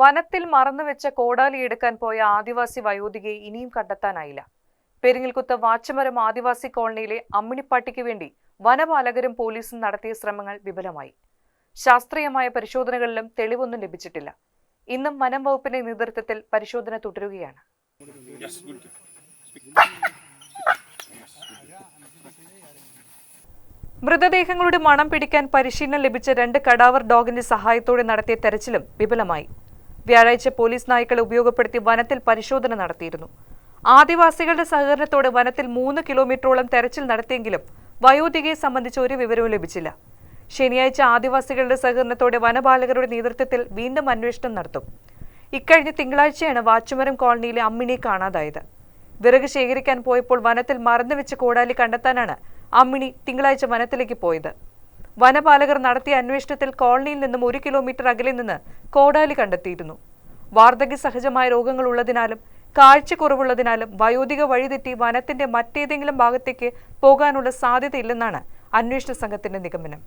വനത്തിൽ മറന്നുവെച്ച കോടാലി എടുക്കാൻ പോയ ആദിവാസി വയോധികയെ ഇനിയും കണ്ടെത്താനായില്ല. പെരിങ്ങൽകുത്ത് വാച്ചമരം ആദിവാസി കോളനിയിലെ അമ്മിണിപ്പാട്ടിക്ക് വേണ്ടി വനപാലകരും പോലീസും നടത്തിയ ശ്രമങ്ങൾ വിഫലമായി ശാസ്ത്രീയമായ പരിശോധനകളിലും തെളിവൊന്നും ലഭിച്ചിട്ടില്ല. ഇന്നും വനം വകുപ്പിന്റെ നേതൃത്വത്തിൽ പരിശോധന തുടരുകയാണ്. മൃതദേഹങ്ങളുടെ മണം പിടിക്കാൻ പരിശീലനം ലഭിച്ച രണ്ട് കടാവർ ഡോഗിന്റെ സഹായത്തോടെ നടത്തിയ തെരച്ചിലും വിഫലമായി വ്യാഴാഴ്ച പോലീസ് നായ്ക്കളെ ഉപയോഗപ്പെടുത്തി വനത്തിൽ പരിശോധന നടത്തിയിരുന്നു. ആദിവാസികളുടെ സഹകരണത്തോടെ വനത്തിൽ മൂന്ന് കിലോമീറ്ററോളം തെരച്ചിൽ നടത്തിയെങ്കിലും വയോധികയെ സംബന്ധിച്ച് ഒരു വിവരവും ലഭിച്ചില്ല. ശനിയാഴ്ച ആദിവാസികളുടെ സഹകരണത്തോടെ വനപാലകരുടെ നേതൃത്വത്തിൽ വീണ്ടും അന്വേഷണം നടത്തും. ഇക്കഴിഞ്ഞ തിങ്കളാഴ്ചയാണ് വാച്ചുമരം കോളനിയിലെ അമ്മിണിയെ കാണാതായത്. വിറക് ശേഖരിക്കാൻ പോയപ്പോൾ വനത്തിൽ മറന്നുവെച്ച കോടാലി കണ്ടെത്താനാണ് അമ്മിണി തിങ്കളാഴ്ച വനത്തിലേക്ക് പോയത്. വനപാലകർ നടത്തിയ അന്വേഷണത്തിൽ കോളനിയിൽ നിന്നും ഒരു കിലോമീറ്റർ അകലെ നിന്ന് കോടാലി കണ്ടെത്തിയിരുന്നു. വാർദ്ധക്യ സഹജമായ രോഗങ്ങൾ ഉള്ളതിനാലും കാഴ്ചക്കുറവുള്ളതിനാലും വയോധിക വഴിതെറ്റി വനത്തിന്റെ മറ്റേതെങ്കിലും ഭാഗത്തേക്ക് പോകാനുള്ള സാധ്യതയില്ലെന്നാണ് അന്വേഷണ സംഘത്തിന്റെ നിഗമനം.